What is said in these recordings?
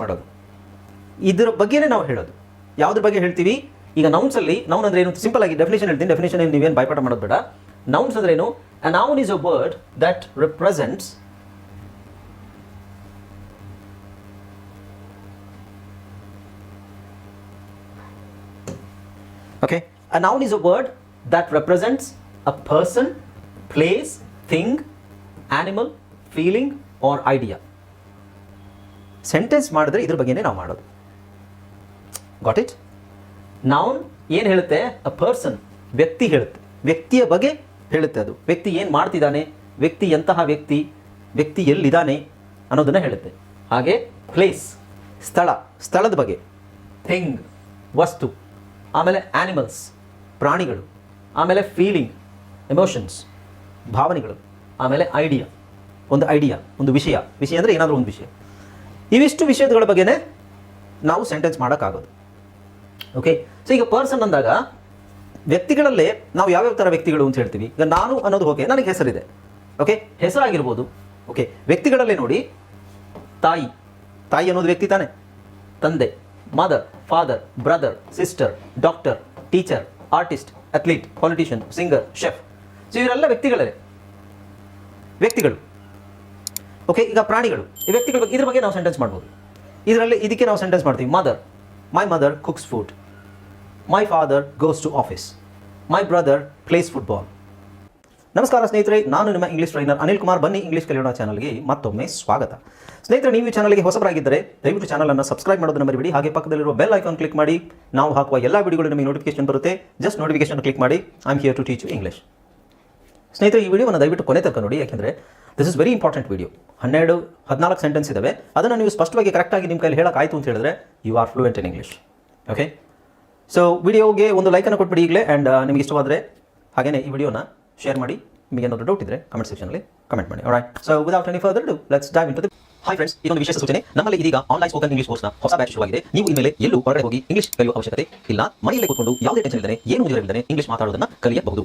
ಮಾಡೋದು. ಇದರ ಬಗ್ಗೆನೇ ನಾವು ಹೇಳೋದು. ಯಾವುದ್ರ ಬಗ್ಗೆ ಹೇಳ್ತೀವಿ? ಈಗ ನೌನ್ಸ್ ಅಲ್ಲಿ ನೌನ್ ಅಂದ್ರೆ ಏನು? ಸಿಂಪಲ್ ಆಗಿ ಡೆಫಿನೇಷನ್ ಹೇಳ್ತೀನಿ. ಡೆಫಿನೇಷನ್ ನೀವೇನು ಬಾಯ್ಪಾಠ ಮಾಡೋದು ಬೇಡ. ನೌನ್ಸ್ ಅಂದ್ರೆ ಏನು? Noun is a word that represents okay a noun is a word that represents a person place thing animal feeling or idea. Sentence ಮಾಡಿದ್ರೆ ಇದ್ರ ಬಗ್ಗೆನೇ ನಾವು ಮಾಡೋದು. ಗಾಟ್ ಇಟ್ ನೌನ್ ಏನು ಹೇಳುತ್ತೆ? ಅ ಪರ್ಸನ್ ವ್ಯಕ್ತಿ ಹೇಳುತ್ತೆ. ವ್ಯಕ್ತಿಯ ಬಗ್ಗೆ ಹೇಳುತ್ತೆ ಅದು. ವ್ಯಕ್ತಿ ಏನು ಮಾಡ್ತಿದ್ದಾನೆ? ವ್ಯಕ್ತಿ ಎಂತಹ ವ್ಯಕ್ತಿ? ವ್ಯಕ್ತಿ ಎಲ್ಲಿದ್ದಾನೆ? ಅನ್ನೋದನ್ನ ಹೇಳುತ್ತೆ. ಹಾಗೆ ಪ್ಲೇಸ್ ಸ್ಥಳ, ಸ್ಥಳದ ಬಗ್ಗೆ. ಥಿಂಗ್ ವಸ್ತು, ಆಮೇಲೆ ಆ್ಯನಿಮಲ್ಸ್ ಪ್ರಾಣಿಗಳು, ಆಮೇಲೆ ಫೀಲಿಂಗ್ ಎಮೋಷನ್ಸ್ ಭಾವನೆಗಳು, ಆಮೇಲೆ ಐಡಿಯಾ ಒಂದು ಐಡಿಯಾ ಒಂದು ವಿಷಯ. ವಿಷಯ ಅಂದರೆ ಏನಾದರೂ ಒಂದು ವಿಷಯ. ಇವಿಷ್ಟು ವಿಷಯಗಳ ಬಗ್ಗೆನೇ ನಾವು ಸೆಂಟೆನ್ಸ್ ಮಾಡೋಕ್ಕಾಗೋದು. ಓಕೆ ಸೊ ಈಗ ಪರ್ಸನ್ ಅಂದಾಗ ವ್ಯಕ್ತಿಗಳಲ್ಲೇ ನಾವು ಯಾವ್ಯಾವ ಥರ ವ್ಯಕ್ತಿಗಳು ಅಂತ ಹೇಳ್ತೀವಿ. ಈಗ ನಾನು ಅನ್ನೋದು ಓಕೆ ನನಗೆ ಹೆಸರಿದೆ. ಓಕೆ ಹೆಸರಾಗಿರ್ಬೋದು. ಓಕೆ ವ್ಯಕ್ತಿಗಳಲ್ಲೇ ನೋಡಿ, ತಾಯಿ. ತಾಯಿ ಅನ್ನೋದು ವ್ಯಕ್ತಿ ತಾನೆ. ತಂದೆ mother father brother sister doctor teacher artist athlete politician singer chef so ಇವರೆಲ್ಲ ವ್ಯಕ್ತಿಗಳೇ. ವ್ಯಕ್ತಿಗಳು. ಓಕೆ ಈಗ ಪ್ರಾಣಿಗಳು, ಈ ವ್ಯಕ್ತಿಗಳ ಬಗ್ಗೆ, ಇದ್ರ ಬಗ್ಗೆ ನಾವು ಸೆಂಟೆನ್ಸ್ ಮಾಡ್ಬೋದು. ಇದರಲ್ಲಿ ಇದಕ್ಕೆ ನಾವು ಸೆಂಟೆನ್ಸ್ ಮಾಡ್ತೀವಿ mother my mother cooks food my father goes to office my brother plays football ನಮಸ್ಕಾರ ಸ್ನೇಹಿತರೆ, ನಾನು ನಿಮ್ಮ ಇಂಗ್ಲಿಷ್ ಟ್ರೈನರ್ ಅನಿಲ್ ಕುಮಾರ್. ಬನ್ನಿ ಇಂಗ್ಲಿಷ್ ಕಲಿಯೋಣ ಚಾನಲ್ಗೆ ಮತ್ತೊಮ್ಮೆ ಸ್ವಾಗತ. ಸ್ನೇಹಿತರೆ, ನೀವು ಚಾನಲ್ಗೆ ಹೊಸಬರಾಗಿದ್ದರೆ, ದಯವಿಟ್ಟು ಚಾನಲನ್ನು ಸಬ್ಸ್ಕ್ರೈಬ್ ಮಾಡೋದನ್ನು ಮರಿಬೇಡಿ. ಹಾಗೆ ಪಕ್ಕದಲ್ಲಿರುವ ಬೆಲ್ ಐಕಾನ್ ಕ್ಲಿಕ್ ಮಾಡಿ. ನಾವು ಹಾಕುವ ಎಲ್ಲ ವಿಡಿಯೋಗಳು ನಿಮಗೆ ನೋಟಿಫಿಕೇಶನ್ ಬರುತ್ತೆ. ಜಸ್ಟ್ ನೋಟಿಫಿಕೇಶನ್ ಕ್ಲಿಕ್ ಮಾಡಿ. I am here to teach English ಸ್ನೇಹಿತರೆ, ಈ ವಿಡಿಯೋವನ್ನು ದಯವಿಟ್ಟು ಕೊನೆ ತನಕ ನೋಡಿ. ಯಾಕೆಂದರೆ this is very important video ಹನ್ನೆರಡು, ಹದಿನಾಲ್ಕು ಸೆಂಟೆನ್ಸ್ ಇದಾವೆ. ಅದನ್ನು ನೀವು ಸ್ಪಷ್ಟವಾಗಿ ಕರೆಕ್ಟಾಗಿ ನಿಮ್ಮ ಕೈಲಿ ಹೇಳೋಕ್ಕಾಯ್ತು ಅಂತ ಹೇಳಿದ್ರೆ you are fluent in English okay so ವಿಡಿಯೋಗೆ ಒಂದು ಲೈಕನ್ನು ಕೊಟ್ಬಿಡಿ ಈಗಲೇ ಆ್ಯಂಡ್ ನಿಮಗೆ ಇಷ್ಟವಾದರೆ ಹಾಗೆಯೇ ಈ ವಿಡಿಯೋನ ಶೇರ್ ಮಾಡಿ. ನಿಮಗೆ ಏನಾದರೂ ಡೌಟ್ ಇದ್ದರೆ ಕಮೆಂಟ್ ಸೆಕ್ಷನಲ್ಲಿ ಕಮೆಂಟ್ ಮಾಡಿ. Right so without any further do let's dive into the hi friends ಇದೊಂದು ವಿಶೇಷ ಸೂಚನೆ. ನಮ್ಮಲ್ಲಿ ಇದೀಗ ಆನ್ಲೈನ್ ಸ್ಪೋಕನ್ ಇಂಗ್ಲಿಷ್ ಕೋರ್ಸ್ನ ಹೊಸ ಬ್ಯಾಚ್ ಶುರುವಾಗಿದೆ ನೀವು ಇನ್ಮೇಲೆ ಎಲ್ಲೂ ಹೊರಗಡೆ ಹೋಗಿ ಇಂಗ್ಲಿಷ್ ಕಲಿಯುವ ಅವಶ್ಯಕತೆ ಇಲ್ಲ. ಮನೆಯಲ್ಲೇ ಕೂತ್ಕೊಂಡು ಯಾವುದೇ ಟೆನ್ಷನ್ ಇದ್ದರೆ ಏನು ಮುಗಿದಿರಲಿಲ್ಲದೆ ಇಂಗ್ಲಿಷ್ ಮಾತಾಡೋದನ್ನ ಕಲಿಯಬಹುದು.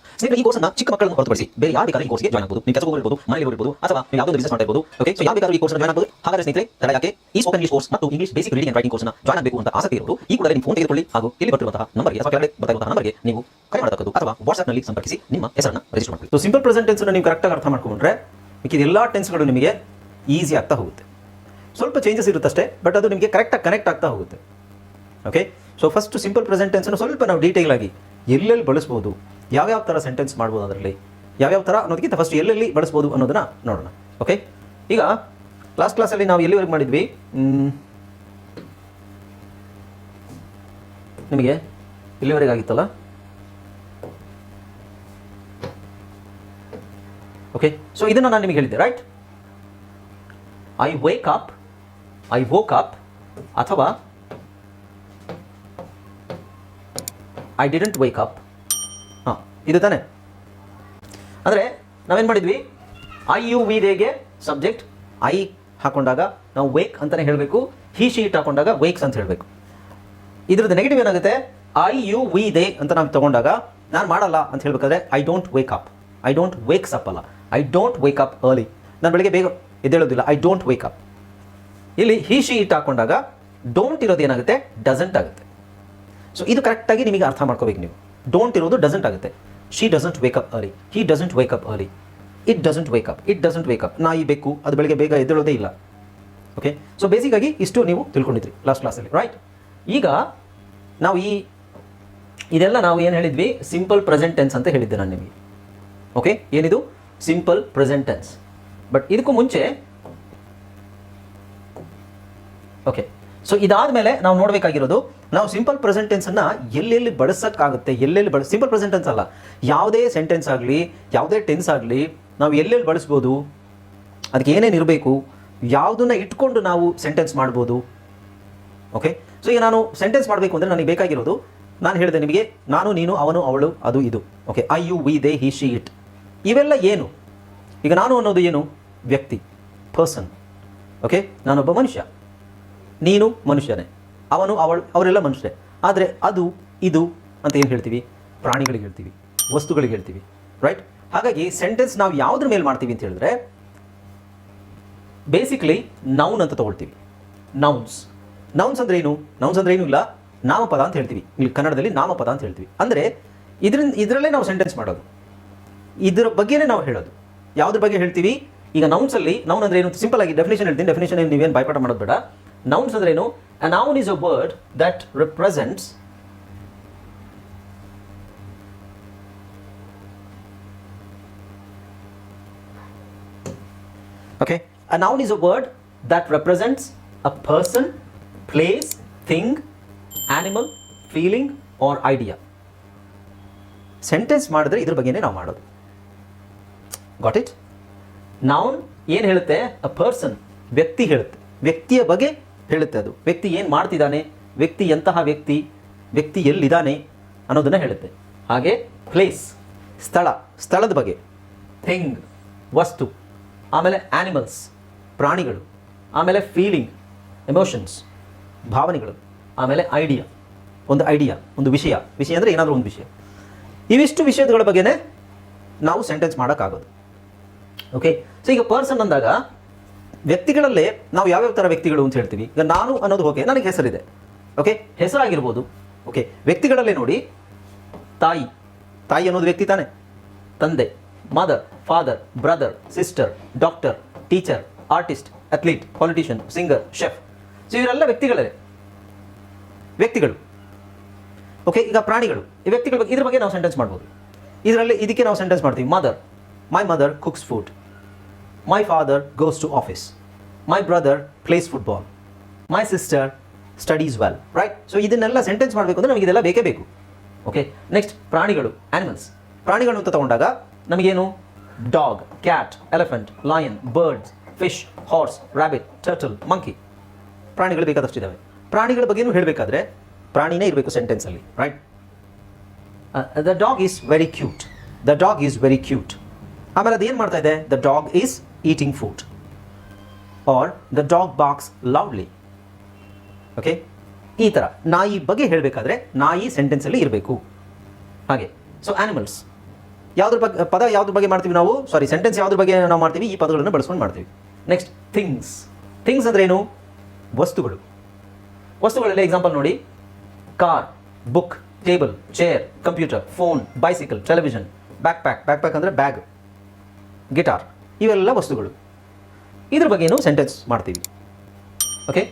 ಸ್ನೇಹಿತರೆ ಈ ಕೋರ್ಸ್ನ ಚಿಕ್ಕ ಮಕ್ಕಳನ್ನು ಹೊರತುಪಡಿಸಿ ಬೇರೆ ಯಾರು ಬೇಕಾದ್ರೂ ಈ ಕೋರ್ಸ್ಗೆ ಜಾಯ್ನ್ ಆಗಬಹುದು ನೀವು ಕೆಲಸ ಹೋಗಿರ್ಬೋದು ಮನೆಯಲ್ಲಿ ಇರ್ಬೋದು ಅಥವಾ ನೀವು ಯಾವುದೋ ಬಿಸಿನೆಸ್ ಮಾಡ್ತಾ ಇರ್ಬೋದು ಓಕೆ ಸೊ ಯಾವ ಬೇಕಾದ್ರೂ ಈ ಕೋರ್ಸ್ ಜಾಯ್ನ್ ಆಗಬಹುದು ಹಾಗಾದ್ರೆ ಸ್ನೇಹಿತರೆ ತಡ ಯಾಕೆ ಈ ಸ್ಪೋಕನ್ ಇಂಗ್ಲಿಷ್ ಕೋರ್ಸ್ ಮತ್ತು English basic reading and writing ಕೋರ್ಸ್ನ ಜಾಯ್ನ್ ಆಗಬೇಕು ಅಂತ ಆಸಕ್ತಿ ಇರೋದು ಈ ಕೂಡ ನಿಮ್ಮ ಫೋನ್ ತೆಗೆದುಕೊಳ್ಳಿ ಹಾಗೂ ಇಲ್ಲಿ ಬರ್ತಿರುವಂತಹ ನಂಬರ್ಗೆ ಅಥವಾ ಕೆಳಗಡೆ ಬರ್ತಾ ಇರುವಂತಹ ನಂಬರ್ಗೆ ನೀವು ಕರೆ ಮಾಡತಕ್ಕದ್ದು ಅಥವಾ ವಾಟ್ಸ್ಆಪ್ನಲ್ಲಿ ಸಂಪರ್ಕಿಸಿ ನಿಮ್ಮ ಹೆಸರನ್ನ ರಿಜಿಸ್ಟರ್ ಮಾಡಿ ಸೊ ಸಿಂಪಲ್ ಪ್ರೆಸೆಂಟ್ ಟೆನ್ಸ್ ನೀವು ಕರೆಕ್ಟಾಗಿ ಅರ್ಥ ಮಾಡ್ಕೊಂಡ್ರೆ ಮಿಕ್ಕಿದ ಎಲ್ಲ ಟೆನ್ಸ್ಗಳು ನಿಮಗೆ ಈಸಿ ಆಗ್ತಾ ಹೋಗುತ್ತೆ. ಸ್ವಲ್ಪ ಚೇಂಜಸ್ ಇರುತ್ತಷ್ಟೇ ಬಟ್ ಅದು ನಿಮಗೆ ಕರೆಕ್ಟಾಗಿ ಕನೆಕ್ಟ್ ಆಗ್ತಾ ಹೋಗುತ್ತೆ. Okay so first simple present tension ಸ್ವಲ್ಪ ನಾವು ಡೀಟೇಲ್ ಆಗಿ ಎಲ್ಲೆಲ್ಲಿ ಬಳಸ್ಬೋದು ಯಾವ್ಯಾವ ಥರ ಸೆಂಟೆನ್ಸ್ ಮಾಡ್ಬೋದು ಅದರಲ್ಲಿ? ಯಾವ್ಯಾವ ಥರ ಅನ್ನೋದಕ್ಕಿಂತ ಫಸ್ಟ್ ಎಲ್ಲೆಲ್ಲಿ ಬಳಸ್ಬೋದು ಅನ್ನೋದನ್ನ ನೋಡೋಣ ಓಕೆ ಈಗ ಲಾಸ್ಟ್ ಕ್ಲಾಸಲ್ಲಿ ನಾವು ಎಲ್ಲಿವರೆಗೆ ಮಾಡಿದ್ವಿ? ನಿಮಗೆ ಇಲ್ಲಿವರೆಗೆ ಆಗಿತ್ತಲ್ಲ? ಓಕೆ ಸೊ ಇದನ್ನು ನಾನು ನಿಮಗೆ ಹೇಳಿದ್ದೆ right I wake up I woke up ಅಥವಾ ಐ ಡಿಡೆಂಟ್ ವೇಕ್ ಅಪ್ ಇದು ತಾನೆ. ಅಂದರೆ ನಾವೇನು ಮಾಡಿದ್ವಿ? ಐ ಯು ವಿ ದೇಗೆ ಸಬ್ಜೆಕ್ಟ್ ಐ ಹಾಕೊಂಡಾಗ ನಾವು ವೇಕ್ ಅಂತಲೇ ಹೇಳಬೇಕು ಹಿ ಶೀಟ್ ಹಾಕೊಂಡಾಗ ವೇಕ್ಸ್ ಅಂತ ಹೇಳಬೇಕು. ಇದ್ರದ್ದು ನೆಗೆಟಿವ್ ಏನಾಗುತ್ತೆ? ಐ ಯು ವಿ ದೇ ಅಂತ ನಾವು ತಗೊಂಡಾಗ ನಾನು ಮಾಡಲ್ಲ ಅಂತ ಹೇಳ್ಬೇಕಾದ್ರೆ I don't wake up I don't wakes up ಅಲ್ಲ. I don't wake up early ನಾನು ಬೆಳಿಗ್ಗೆ ಬೇಗ ಎದ್ದೇಳೋದಿಲ್ಲ. ಐ ಡೋಂಟ್ ವೇಕ್ ಅಪ್ ಇಲ್ಲಿ ಹಿ ಶಿ ಇಟ್ ಹಾಕೊಂಡಾಗ ಡೋಂಟ್ ಇರೋದು ಏನಾಗುತ್ತೆ? ಡಸಂಟ್ ಆಗುತ್ತೆ. ಸೊ ಇದು ಕರೆಕ್ಟಾಗಿ ನಿಮಗೆ ಅರ್ಥ ಮಾಡ್ಕೋಬೇಕು ನೀವು. ಡೋಂಟ್ ಇರೋದು ಡಸಂಟ್ ಆಗುತ್ತೆ. She doesn't wake up early he doesn't wake up early it doesn't wake up it doesn't wake up ನಾಯಿ ಬೇಕು ಅದು ಬೆಳಗ್ಗೆ ಬೇಗ ಎದ್ದೇಳೋದೇ ಇಲ್ಲ. ಓಕೆ ಸೊ ಬೇಸಿಕ್ಕಾಗಿ ಇಷ್ಟು ನೀವು ತಿಳ್ಕೊಂಡಿದ್ರಿ ಲಾಸ್ಟ್ ಕ್ಲಾಸಲ್ಲಿ ರೈಟ್ ಈಗ ನಾವು ಈ, ಇದೆಲ್ಲ ನಾವು ಏನು ಹೇಳಿದ್ವಿ? ಸಿಂಪಲ್ ಪ್ರೆಸೆಂಟ್ ಟೆನ್ಸ್ ಅಂತ ಹೇಳಿದ್ದೆ ನಾನು ನಿಮಗೆ. ಓಕೆ ಏನಿದು? ಸಿಂಪಲ್ ಪ್ರೆಸೆಂಟ್ ಟೆನ್ಸ್ ಬಟ್ ಇದಕ್ಕೂ ಮುಂಚೆ ಓಕೆ ಸೊ ಇದಾದ ಮೇಲೆ ನಾವು ನೋಡಬೇಕಾಗಿರೋದು ನಾವು ಸಿಂಪಲ್ ಪ್ರೆಸೆಂಟ್ ಟೆನ್ಸನ್ನು ಎಲ್ಲೆಲ್ಲಿ ಬಳಸೋಕ್ಕಾಗುತ್ತೆ, ಎಲ್ಲೆಲ್ಲಿ ಬಳ ಸಿಂಪಲ್ ಪ್ರೆಸೆಂಟ್ ಟೆನ್ಸ್ ಅಲ್ಲ. ಯಾವುದೇ ಸೆಂಟೆನ್ಸ್ ಆಗಲಿ, ಯಾವುದೇ ಟೆನ್ಸ್ ಆಗಲಿ, ನಾವು ಎಲ್ಲೆಲ್ಲಿ ಬಳಸ್ಬೋದು, ಅದಕ್ಕೆ ಏನೇನು ಇರಬೇಕು, ಯಾವುದನ್ನ ಇಟ್ಕೊಂಡು ನಾವು ಸೆಂಟೆನ್ಸ್ ಮಾಡ್ಬೋದು. ಓಕೆ ಸೊ ಈಗ ನಾನು ಸೆಂಟೆನ್ಸ್ ಮಾಡಬೇಕು ಅಂದರೆ ನನಗೆ ಬೇಕಾಗಿರೋದು, ನಾನು ಹೇಳಿದೆ ನಿಮಗೆ, ನಾನು, ನೀನು, ಅವನು, ಅವಳು, ಅದು, ಇದು. Okay I you we they he she it ಇವೆಲ್ಲ ಏನು? ಈಗ ನಾನು ಅನ್ನೋದು ಏನು? ವ್ಯಕ್ತಿ. ಪರ್ಸನ್ ಓಕೆ ನಾನೊಬ್ಬ ಮನುಷ್ಯ. ನೀನು ಮನುಷ್ಯನೇ. ಅವನು ಅವಳು, ಅವರೆಲ್ಲ ಮನುಷ್ಯರೇ. ಆದರೆ ಅದು, ಇದು ಅಂತ ಏನು ಹೇಳ್ತೀವಿ? ಪ್ರಾಣಿಗಳಿಗೆ ಹೇಳ್ತೀವಿ. ವಸ್ತುಗಳಿಗೆ ಹೇಳ್ತೀವಿ. ರೈಟ್ ಹಾಗಾಗಿ ಸೆಂಟೆನ್ಸ್ ನಾವು ಯಾವುದ್ರ ಮೇಲೆ ಮಾಡ್ತೀವಿ ಅಂತ ಹೇಳಿದ್ರೆ ಬೇಸಿಕ್ಲಿ ನೌನ್ ಅಂತ ತಗೊಳ್ತೀವಿ. ನೌನ್ಸ್ ನೌನ್ಸ್ ಅಂದ್ರೆ ಏನು? ನೌನ್ಸ್ ಅಂದ್ರೆ ಏನು ಇಲ್ಲ? ನಾಮಪದ ಅಂತ ಹೇಳ್ತೀವಿ. ಇಲ್ಲಿ ಕನ್ನಡದಲ್ಲಿ ನಾಮಪದ ಅಂತ ಹೇಳ್ತೀವಿ. ಅಂದರೆ ಇದರಿಂದ ಇದರಲ್ಲೇ ನಾವು ಸೆಂಟೆನ್ಸ್ ಮಾಡೋದು. ಇದರ ಬಗ್ಗೆನೇ ನಾವು ಹೇಳೋದು. ಯಾವುದ್ರ ಬಗ್ಗೆ ಹೇಳ್ತೀವಿ? ಈಗ ನೌನ್ಸ್ ಅಲ್ಲಿ ನೌನ್ ಅಂದ್ರೆ ಏನು? ಸಿಂಪಲ್ ಆಗಿ ಡೆಫಿನೇಷನ್ ಹೇಳ್ತೀನಿ. ಡೆಫಿನೇಷನ್ ಏನು ನೀವೇನು ಭಯಪಟ ಮಾಡೋದು ಬೇಡ. ನೌನ್ಸ್ ಅಂದ್ರೆ ಏನು? A noun is a word that represents Okay, a noun is a word that represents a person, place, thing, animal, feeling or idea. Sentence ಮಾಡಿದ್ರೆ ಇದ್ರ ಬಗ್ಗೆನೇ ನಾವು ಮಾಡೋದು. ಗಾಟ್ ಇಟ್ ನೌನ್ ಏನು ಹೇಳುತ್ತೆ? ಅ ಪರ್ಸನ್ ವ್ಯಕ್ತಿ ಹೇಳುತ್ತೆ. ವ್ಯಕ್ತಿಯ ಬಗ್ಗೆ ಹೇಳುತ್ತೆ ಅದು. ವ್ಯಕ್ತಿ ಏನು ಮಾಡ್ತಿದ್ದಾನೆ? ವ್ಯಕ್ತಿ ಎಂತಹ ವ್ಯಕ್ತಿ? ವ್ಯಕ್ತಿ ಎಲ್ಲಿದ್ದಾನೆ? ಅನ್ನೋದನ್ನು ಹೇಳುತ್ತೆ. ಹಾಗೆ ಪ್ಲೇಸ್ ಸ್ಥಳ, ಸ್ಥಳದ ಬಗ್ಗೆ. ಥಿಂಗ್ ವಸ್ತು, ಆಮೇಲೆ ಆ್ಯನಿಮಲ್ಸ್ ಪ್ರಾಣಿಗಳು, ಆಮೇಲೆ ಫೀಲಿಂಗ್ ಎಮೋಷನ್ಸ್ ಭಾವನೆಗಳು, ಆಮೇಲೆ ಐಡಿಯಾ ಒಂದು ಐಡಿಯಾ ಒಂದು ವಿಷಯ. ವಿಷಯ ಅಂದರೆ ಏನಾದರೂ ಒಂದು ವಿಷಯ. ಇವಿಷ್ಟು ವಿಷಯಗಳ ಬಗ್ಗೆನೇ ನಾವು ಸೆಂಟೆನ್ಸ್ ಮಾಡೋಕ್ಕಾಗೋದು. ಓಕೆ ಸೊ ಈಗ ಪರ್ಸನ್ ಅಂದಾಗ ವ್ಯಕ್ತಿಗಳಲ್ಲೇ ನಾವು ಯಾವ್ಯಾವ ಥರ ವ್ಯಕ್ತಿಗಳು ಅಂತ ಹೇಳ್ತೀವಿ. ಈಗ ನಾನು ಅನ್ನೋದು ಓಕೆ ನನಗೆ ಹೆಸರಿದೆ. ಓಕೆ ಹೆಸರಾಗಿರ್ಬೋದು. ಓಕೆ ವ್ಯಕ್ತಿಗಳಲ್ಲೇ ನೋಡಿ ತಾಯಿ. ತಾಯಿ ಅನ್ನೋದು ವ್ಯಕ್ತಿ ತಾನೆ. ತಂದೆ mother father brother sister doctor teacher artist athlete politician singer chef so ಇವರೆಲ್ಲ ವ್ಯಕ್ತಿಗಳೇ. ವ್ಯಕ್ತಿಗಳು. ಓಕೆ ಈಗ ಪ್ರಾಣಿಗಳು. ಈ ವ್ಯಕ್ತಿಗಳ ಬಗ್ಗೆ ಇದ್ರ ಬಗ್ಗೆ ನಾವು ಸೆಂಟೆನ್ಸ್ ಮಾಡ್ಬೋದು. ಇದರಲ್ಲಿ ಇದಕ್ಕೆ ನಾವು ಸೆಂಟೆನ್ಸ್ ಮಾಡ್ತೀವಿ. Mother my mother cooks food my father goes to office my brother plays football my sister studies well right so ಇದನ್ನೆಲ್ಲ ಸೆಂಟೆನ್ಸ್ ಮಾಡಬೇಕು ಅಂದರೆ ನಮಗೆ ಇದೆಲ್ಲ ಬೇಕೇ ಬೇಕು. ಓಕೆ ನೆಕ್ಸ್ಟ್ ಪ್ರಾಣಿಗಳು ಆನಿಮಲ್ಸ್ ಪ್ರಾಣಿಗಳು ಅಂತ ತಗೊಂಡಾಗ ನಮಗೇನು? Dog cat elephant lion birds fish horse rabbit turtle monkey ಪ್ರಾಣಿಗಳು ಬೇಕಾದಷ್ಟಿದ್ದಾವೆ ಪ್ರಾಣಿಗಳ ಬಗ್ಗೆನೂ ಹೇಳಬೇಕಾದ್ರೆ ಪ್ರಾಣಿನೇ ಇರಬೇಕು ಸೆಂಟೆನ್ಸಲ್ಲಿ right the dog is very cute the dog is very cute ಆಮೇಲೆ ಅದು ಏನು ಮಾಡ್ತಾ ಇದೆ? The dog is eating food or the dog barks loudly okay ಈ ಥರ ನಾಯಿ ಬಗ್ಗೆ ಹೇಳಬೇಕಾದ್ರೆ ನಾಯಿ ಸೆಂಟೆನ್ಸಲ್ಲಿ ಇರಬೇಕು. ಹಾಗೆ. ಸೊ ಆ್ಯನಿಮಲ್ಸ್ ಯಾವುದ್ರ ಬಗ್ಗೆ ಪದ ಯಾವುದ್ರ ಬಗ್ಗೆ ಮಾಡ್ತೀವಿ ನಾವು? ಸಾರಿ ಸೆಂಟೆನ್ಸ್ ಯಾವುದ್ರ ಬಗ್ಗೆ ನಾವು ಮಾಡ್ತೀವಿ? ಈ ಪದಗಳನ್ನು ಬಳಸ್ಕೊಂಡು ಮಾಡ್ತೀವಿ. ನೆಕ್ಸ್ಟ್ ಥಿಂಗ್ಸ್ ಥಿಂಗ್ಸ್ ಅಂದ್ರೆ ಏನು? ವಸ್ತುಗಳು. ವಸ್ತುಗಳಲ್ಲಿ ಎಕ್ಸಾಂಪಲ್ ನೋಡಿ. Car book table chair computer phone bicycle television backpack backpack ಅಂದರೆ ಬ್ಯಾಗ್ ಗಿಟಾರ್ ಇವೆಲ್ಲ ವಸ್ತುಗಳು. ಇದ್ರ ಬಗ್ಗೆ ನಾವು ಸೆಂಟೆನ್ಸ್ ಮಾಡ್ತೀವಿ. Okay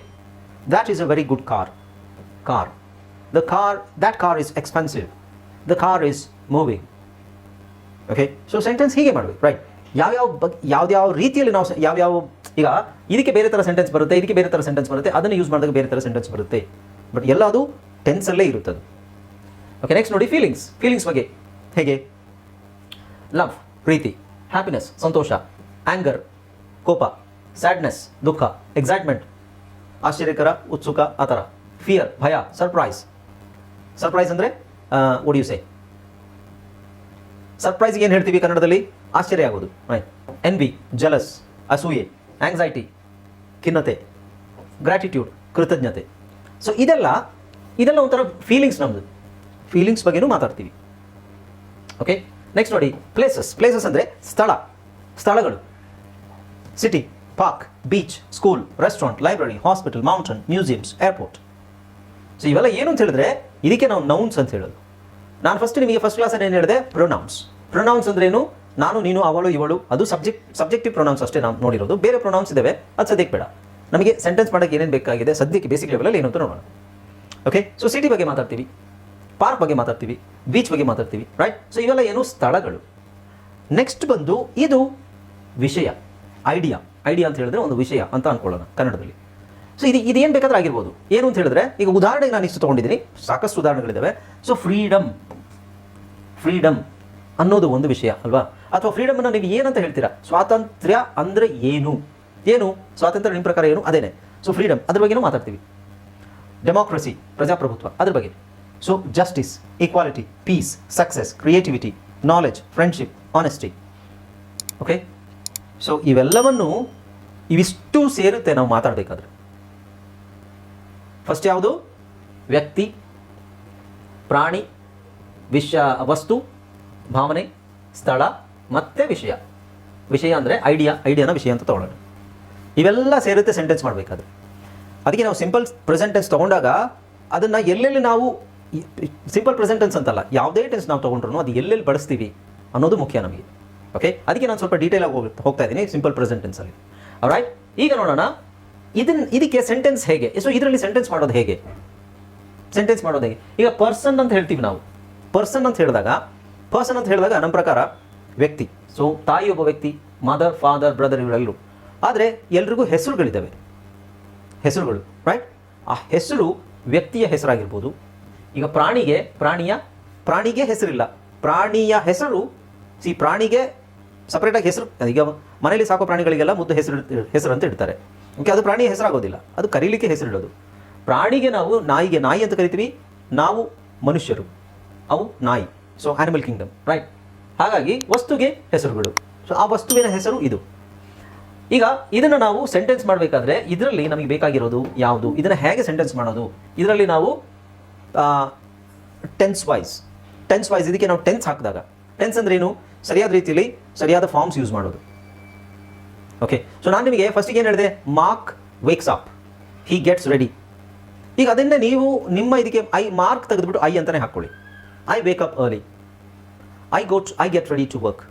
that is a very good car car the car that car is expensive the car is moving okay so sentence ಹೀಗೆ ಮಾಡಬೇಕು right ಯಾವ್ಯಾವ ಬಗ್ಗೆ ಯಾವ್ದಾವ ರೀತಿಯಲ್ಲಿ ನಾವು ಯಾವ್ಯಾವ, ಈಗ ಇದಕ್ಕೆ ಬೇರೆ ಥರ ಸೆಂಟೆನ್ಸ್ ಬರುತ್ತೆ, ಇದಕ್ಕೆ ಬೇರೆ ಥರ ಸೆಂಟೆನ್ಸ್ ಬರುತ್ತೆ, ಅದನ್ನು ಯೂಸ್ ಮಾಡಿದಾಗ ಬೇರೆ ಥರ ಸೆಂಟೆನ್ಸ್ ಬರುತ್ತೆ. ಬಟ್ ಎಲ್ಲ ಅದು ಟೆನ್ಸಲ್ಲೇ ಇರುತ್ತೆ ಅದು ಓಕೆ ನೆಕ್ಸ್ಟ್ ನೋಡಿ ಫೀಲಿಂಗ್ಸ್ ಫೀಲಿಂಗ್ಸ್ ಬಗ್ಗೆ ಹೇಗೆ? ಲವ್ ಪ್ರೀತಿ ಹ್ಯಾಪಿನೆಸ್ ಸಂತೋಷ. ಆ್ಯಂಗರ್ ಕೋಪ ಸ್ಯಾಡ್ನೆಸ್ ದುಃಖ ಎಕ್ಸೈಟ್ಮೆಂಟ್ ಆಶ್ಚರ್ಯಕರ, ಉತ್ಸುಕ ಆ ಥರ ಫಿಯರ್ ಭಯ ಸರ್ಪ್ರೈಸ್ ಸರ್ಪ್ರೈಸ್ ಅಂದರೆ ಒಡಿಯುಸೆ ಸರ್ಪ್ರೈಸ್ಗೆ ಏನು ಹೇಳ್ತೀವಿ ಕನ್ನಡದಲ್ಲಿ? ಆಶ್ಚರ್ಯ ಆಗೋದು ರೈಟ್ ಎನ್ ಬಿ ಜಲಸ್ ಅಸೂಯೆ ಆಂಗ್ಸೈಟಿ ಖಿನ್ನತೆ ಗ್ರ್ಯಾಟಿಟ್ಯೂಡ್ ಕೃತಜ್ಞತೆ. ಸೊ ಇದೆಲ್ಲ ಇದೆಲ್ಲ ಒಂಥರ ಫೀಲಿಂಗ್ಸ್ ನಮ್ಮದು ಫೀಲಿಂಗ್ಸ್ ಬಗ್ಗೆನೂ ಮಾತಾಡ್ತೀವಿ. ಓಕೆ ನೆಕ್ಸ್ಟ್ ನೋಡಿ ಪ್ಲೇಸಸ್ ಪ್ಲೇಸಸ್ ಅಂದರೆ ಸ್ಥಳ, ಸ್ಥಳಗಳು. City park beach school restaurant library hospital mountain museums airport so ಇವೆಲ್ಲ ಏನು ಅಂತ ಹೇಳಿದ್ರೆ, ಇದಕ್ಕೆ ನಾವು ನೌನ್ಸ್ ಅಂತ ಹೇಳೋದು. ನಾನು ಫಸ್ಟ್ ನಿಮಗೆ ಫಸ್ಟ್ ಕ್ಲಾಸಲ್ಲಿ ಏನು ಹೇಳಿದೆ? ಪ್ರೊನೌನ್ಸ್ ಪ್ರೊನೌನ್ಸ್ ಅಂದ್ರೆ ಏನು? ನಾನು, ನೀನು, ಅವಳು, ಇವಳು, ಅದು ಸಬ್ಜೆಕ್ಟ್ ಸಬ್ಜೆಕ್ಟಿವ್ ಪ್ರೊನೌನ್ಸ್ ಅಷ್ಟೇ ನಾವು ನೋಡಿರೋದು. ಬೇರೆ ಪ್ರೊನೌನ್ಸ್ ಇದಾವೆ, ಅದು ಸದ್ಯಕ್ಕೆ ಬೇಡ. ನಮಗೆ ಸೆಂಟೆನ್ಸ್ ಮಾಡೋಕೆ ಏನೇನು ಬೇಕಾಗಿದೆ, ಸದ್ಯಕ್ಕೆ ಬೇಸಿಕ್ ಲೆವೆಲಲ್ಲಿ ಏನು ಅಂತ ನೋಡೋಣ. ಓಕೆ ಸೊ ಸಿಟಿ ಬಗ್ಗೆ ಮಾತಾಡ್ತೀವಿ ಪಾರ್ಕ್ ಬಗ್ಗೆ ಮಾತಾಡ್ತೀವಿ ಬೀಚ್ ಬಗ್ಗೆ ಮಾತಾಡ್ತೀವಿ ರೈಟ್ ಸೊ ಇವೆಲ್ಲ ಏನು ಸ್ಥಳಗಳು. ನೆಕ್ಸ್ಟ್ ಬಂದು, ಇದು ವಿಷಯ. ಐಡಿಯಾ ಐಡಿಯಾ ಅಂತ ಹೇಳಿದ್ರೆ ಒಂದು ವಿಷಯ ಅಂತ ಅನ್ಕೊಳ್ಳೋಣ ಕನ್ನಡದಲ್ಲಿ. ಸೊ ಇದು ಇದೇನು ಬೇಕಾದ್ರೆ ಆಗಿರ್ಬೋದು. ಏನು ಅಂತ ಹೇಳಿದ್ರೆ, ಈಗ ಉದಾಹರಣೆಗೆ ನಾನು ಇಷ್ಟು ತೊಗೊಂಡಿದ್ದೀನಿ. ಸಾಕಷ್ಟು ಉದಾಹರಣೆಗಳಿದ್ದಾವೆ ಸೊ ಫ್ರೀಡಮ್ ಫ್ರೀಡಮ್ ಅನ್ನೋದು ಒಂದು ವಿಷಯ, ಅಲ್ವಾ? ಅಥವಾ ಫ್ರೀಡಮನ್ನು ನೀವು ಏನಂತ ಹೇಳ್ತೀರಾ? ಸ್ವಾತಂತ್ರ್ಯ ಅಂದರೆ ಏನು? ಏನು? ಸ್ವಾತಂತ್ರ್ಯ ನಿಮ್ಮ ಪ್ರಕಾರ ಏನು? ಅದೇನೆ. ಸೊ ಫ್ರೀಡಮ್ ಅದ್ರ ಬಗ್ಗೆನೂ ಮಾತಾಡ್ತೀವಿ. ಡೆಮೋಕ್ರಸಿ ಪ್ರಜಾಪ್ರಭುತ್ವ, ಅದ್ರ ಬಗ್ಗೆ. So justice equality peace success creativity knowledge friendship honesty okay so ಇವೆಲ್ಲವನ್ನು ಇವಿಷ್ಟು ಸೇರುತ್ತೆ ನಾವು ಮಾತಾಡಬೇಕಾದ್ರೆ. ಫಸ್ಟ್ ಯಾವುದು? ವ್ಯಕ್ತಿ, ಪ್ರಾಣಿ ವಿಷಯ ವಸ್ತು, ಭಾವನೆ, ಸ್ಥಳ, ಮತ್ತೆ ವಿಷಯ. ವಿಷಯ ಅಂದರೆ ಐಡಿಯಾ ಐಡಿಯಾನ ವಿಷಯ ಅಂತ ತೊಗೊಳ್ಳೋಣ. ಇವೆಲ್ಲ ಸೇರುತ್ತೆ ಸೆಂಟೆನ್ಸ್ ಮಾಡಬೇಕಾದ್ರೆ. ಅದಕ್ಕೆ ನಾವು ಸಿಂಪಲ್ ಪ್ರೆಸೆಂಟೆನ್ಸ್ ತೊಗೊಂಡಾಗ ಅದನ್ನು ಎಲ್ಲೆಲ್ಲಿ ನಾವು ಸಿಂಪಲ್ ಪ್ರೆಸೆಂಟೆನ್ಸ್ ಅಂತಲ್ಲ, ಯಾವುದೇ ಟೆನ್ಸ್ ನಾವು ತೊಗೊಂಡ್ರು ಅದು ಎಲ್ಲೆಲ್ಲಿ ಬಳಸ್ತೀವಿ ಅನ್ನೋದು ಮುಖ್ಯ ನಮಗೆ. ಓಕೆ ಅದಕ್ಕೆ ನಾನು ಸ್ವಲ್ಪ ಡೀಟೇಲ್ ಆಗಿ ಹೋಗ್- ಹೋಗ್ತಾ ಇದ್ದೀನಿ. ಸಿಂಪಲ್ ಪ್ರೆಸೆಂಟ್ ಟೆನ್ಸಲ್ಲಿ ರೈಟ್ ಈಗ ನೋಡೋಣ. ಇದನ್ನ ಇದಕ್ಕೆ ಸೆಂಟೆನ್ಸ್ ಹೇಗೆ? ಸೊ ಇದರಲ್ಲಿ ಸೆಂಟೆನ್ಸ್ ಮಾಡೋದು ಹೇಗೆ? ಸೆಂಟೆನ್ಸ್ ಮಾಡೋದು ಹೇಗೆ? ಈಗ ಪರ್ಸನ್ ಅಂತ ಹೇಳ್ತೀವಿ ನಾವು. ಪರ್ಸನ್ ಅಂತ ಹೇಳಿದಾಗ ಪರ್ಸನ್ ಅಂತ ಹೇಳಿದಾಗ ನಮ್ಮ ಪ್ರಕಾರ ವ್ಯಕ್ತಿ. ಸೊ ತಾಯಿ ಒಬ್ಬ ವ್ಯಕ್ತಿ ಮದರ್ ಫಾದರ್ ಬ್ರದರ್ ಇವರೆಲ್ಲರೂ. ಆದರೆ ಎಲ್ರಿಗೂ ಹೆಸರುಗಳಿದ್ದಾವೆ. ಹೆಸರುಗಳು ರೈಟ್ ಆ ಹೆಸರು ವ್ಯಕ್ತಿಯ ಹೆಸರಾಗಿರ್ಬೋದು. ಈಗ ಪ್ರಾಣಿಗೆ ಪ್ರಾಣಿಯ ಪ್ರಾಣಿಗೆ ಹೆಸರಿಲ್ಲ. ಪ್ರಾಣಿಯ ಹೆಸರು ಸಿ ಪ್ರಾಣಿಗೆ ಸಪ್ರೇಟಾಗಿ ಹೆಸರು, ಈಗ ಮನೆಯಲ್ಲಿ ಸಾಕೋ ಪ್ರಾಣಿಗಳಿಗೆಲ್ಲ ಮುದ್ದು ಹೆಸರು ಹೆಸರು ಅಂತ ಇಡ್ತಾರೆ. ಓಕೆ ಅದು ಪ್ರಾಣಿ ಹೆಸರಾಗೋದಿಲ್ಲ. ಅದು ಕರೀಲಿಕ್ಕೆ ಹೆಸರಿಡೋದು. ಪ್ರಾಣಿಗೆ ನಾವು ನಾಯಿಗೆ ನಾಯಿ ಅಂತ ಕರಿತೀವಿ, ನಾವು ಮನುಷ್ಯರು. ಅವು ನಾಯಿ. ಸೊ ಆ್ಯನಿಮಲ್ ಕಿಂಗ್ಡಮ್ ರೈಟ್ ಹಾಗಾಗಿ ವಸ್ತುಗೆ ಹೆಸರುಗಳು. ಸೊ ಆ ವಸ್ತುವಿನ ಹೆಸರು ಇದು. ಈಗ ಇದನ್ನು ನಾವು ಸೆಂಟೆನ್ಸ್ ಮಾಡಬೇಕಾದ್ರೆ ಇದರಲ್ಲಿ ನಮಗೆ ಬೇಕಾಗಿರೋದು ಯಾವುದು? ಇದನ್ನು ಹೇಗೆ ಸೆಂಟೆನ್ಸ್ ಮಾಡೋದು? ಇದರಲ್ಲಿ ನಾವು ಟೆನ್ಸ್ ವೈಸ್ ಟೆನ್ಸ್ ವೈಸ್ ಇದಕ್ಕೆ ನಾವು ಟೆನ್ಸ್ ಹಾಕಿದಾಗ. ಟೆನ್ಸ್ ಅಂದ್ರೆ ಏನು ಸರಿಯಾದ ರೀತಿಯಲ್ಲಿ ಸರಿಯಾದ ಫಾರ್ಮ್ಸ್ ಯೂಸ್ ಮಾಡೋದು. ಓಕೆ ಸೊ ನಾನು ನಿಮಗೆ ಫಸ್ಟಿಗೆ ಏನು ಹೇಳಿದೆ? Mark wakes up he gets ready ಈಗ ಅದನ್ನೇ ನೀವು ನಿಮ್ಮ ಇದಕ್ಕೆ ಐ ಮಾರ್ಕ್ ತೆಗೆದುಬಿಟ್ಟು ಐ ಅಂತಲೇ ಹಾಕ್ಕೊಳ್ಳಿ I wake up early I got I get ready to work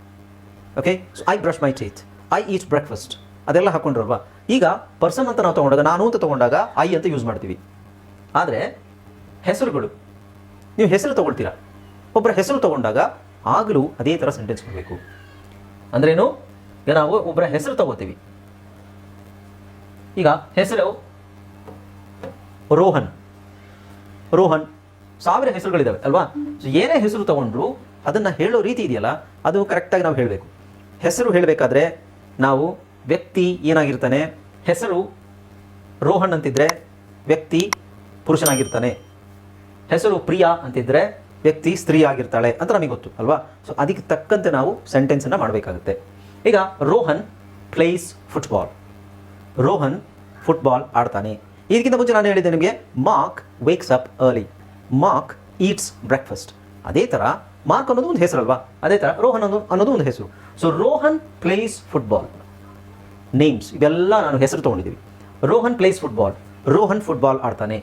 okay so I brush my teeth I eat breakfast ಅದೆಲ್ಲ ಹಾಕೊಂಡ್ರಲ್ವಾ? ಈಗ ಪರ್ಸನ್ ಅಂತ ನಾವು ತೊಗೊಂಡಾಗ, ನಾನು ಅಂತ ತೊಗೊಂಡಾಗ ಐ ಅಂತ ಯೂಸ್ ಮಾಡ್ತೀವಿ. ಆದರೆ ಹೆಸರುಗಳು. ನೀವು ಹೆಸರು ತೊಗೊಳ್ತೀರಾ? ಒಬ್ಬರ ಹೆಸರು ತೊಗೊಂಡಾಗ ಆಗಲೂ ಅದೇ ಥರ ಸೆಂಟೆನ್ಸ್ ಕೊಡಬೇಕು ಅಂದ್ರೇನು? ಈಗ ನಾವು ಒಬ್ಬರ ಹೆಸರು ತಗೋತೀವಿ. ಈಗ ಹೆಸರು ರೋಹನ್. ರೋಹನ್, ಸಾವಿರ ಹೆಸರುಗಳಿದ್ದಾವೆ ಅಲ್ವಾ? ಸೊ ಏನೇ ಹೆಸರು ತಗೊಂಡ್ರು ಅದನ್ನು ಹೇಳೋ ರೀತಿ ಇದೆಯಲ್ಲ, ಅದು ಕರೆಕ್ಟಾಗಿ ನಾವು ಹೇಳಬೇಕು. ಹೆಸರು ಹೇಳಬೇಕಾದ್ರೆ ನಾವು ವ್ಯಕ್ತಿ ಏನಾಗಿರ್ತಾನೆ, ಹೆಸರು ರೋಹನ್ ಅಂತಿದ್ರೆ ವ್ಯಕ್ತಿ ಪುರುಷನಾಗಿರ್ತಾನೆ. ಹೆಸರು ಪ್ರಿಯಾ ಅಂತಿದ್ರೆ ವ್ಯಕ್ತಿ ಸ್ತ್ರೀ ಆಗಿರ್ತಾಳೆ ಅಂತ ನಮಗೆ ಗೊತ್ತು, ಅಲ್ವಾ? ಸೊ ಅದಕ್ಕೆ ತಕ್ಕಂತೆ ನಾವು ಸೆಂಟೆನ್ಸನ್ನು ಮಾಡಬೇಕಾಗುತ್ತೆ. ಈಗ Rohan plays football Rohan football ಆಡ್ತಾನೆ. ಇದಕ್ಕಿಂತ ಮುಂಚೆ ನಾನು ಹೇಳಿದ್ದೆ ನಿಮಗೆ, Mark wakes up early Mark eats breakfast ಅದೇ ಥರ ಮಾರ್ಕ್ ಅನ್ನೋದು ಒಂದು ಹೆಸರಲ್ವಾ? ಅದೇ ಥರ ರೋಹನ್ ಅನ್ನೋದು ಅನ್ನೋದು ಒಂದು ಹೆಸರು. So Rohan plays football names ಇವೆಲ್ಲ ನಾನು ಹೆಸರು ತೊಗೊಂಡಿದ್ದೀವಿ. Rohan plays football Rohan football ಆಡ್ತಾನೆ.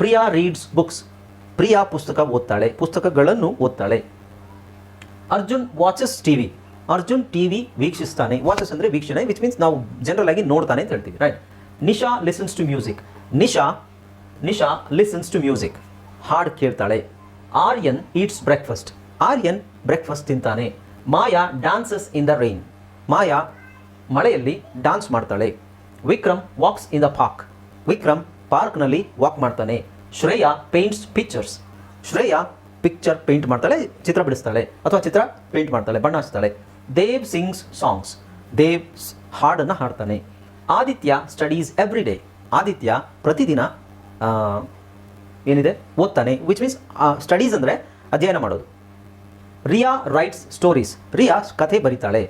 ಪ್ರಿಯಾ ರೀಡ್ಸ್ ಬುಕ್ಸ್ ಪ್ರಿಯಾ ಪುಸ್ತಕ ಓದ್ತಾಳೆ, ಪುಸ್ತಕಗಳನ್ನು ಓದ್ತಾಳೆ. Arjun watches TV. Arjun TV ವೀಕ್ಷಿಸ್ತಾನೆ. Watches ಅಂದ್ರೆ ವೀಕ್ಷಣೆ ವಿಚ್ ಮೀನ್ಸ್ ನಾವು ಜನರಲ್ ಆಗಿ ನೋಡ್ತಾನೆ ಅಂತ ಹೇಳ್ತೀವಿ right Nisha listens to music Nisha Nisha listens to music ಹಾಡು ಕೇಳ್ತಾಳೆ. Aryan eats breakfast Aryan breakfast ತಿಂತಾನೆ. Maya dances in the rain Maya ಮಳೆಯಲ್ಲಿ ಡಾನ್ಸ್ ಮಾಡ್ತಾಳೆ. Vikram walks in the park Vikram ಪಾರ್ಕ್ನಲ್ಲಿ ವಾಕ್ ಮಾಡ್ತಾನೆ. Shreya paints pictures Shreya picture paint ಮಾಡ್ತಾಳೆ, ಚಿತ್ರ ಬಿಡಿಸ್ತಾಳೆ, ಅಥವಾ ಚಿತ್ರ ಪೇಂಟ್ ಮಾಡ್ತಾಳೆ, ಬಣ್ಣ ಹಚ್ತಾಳೆ. ದೇವ್ ಸಿಂಗ್ಸ್ ಸಾಂಗ್ಸ್ ದೇವ್ ಹಾಡನ್ನು ಹಾಡ್ತಾನೆ. Aditya studies every day Aditya ಪ್ರತಿದಿನ ಏನಿದೆ? ಓದ್ತಾನೆ ವಿಚ್ ಮೀನ್ಸ್ ಸ್ಟಡೀಸ್ ಅಂದರೆ ಅಧ್ಯಯನ ಮಾಡೋದು. ರಿಯಾ ರೈಟ್ಸ್ ಸ್ಟೋರೀಸ್ ರಿಯಾ ಕಥೆ ಬರೀತಾಳೆ.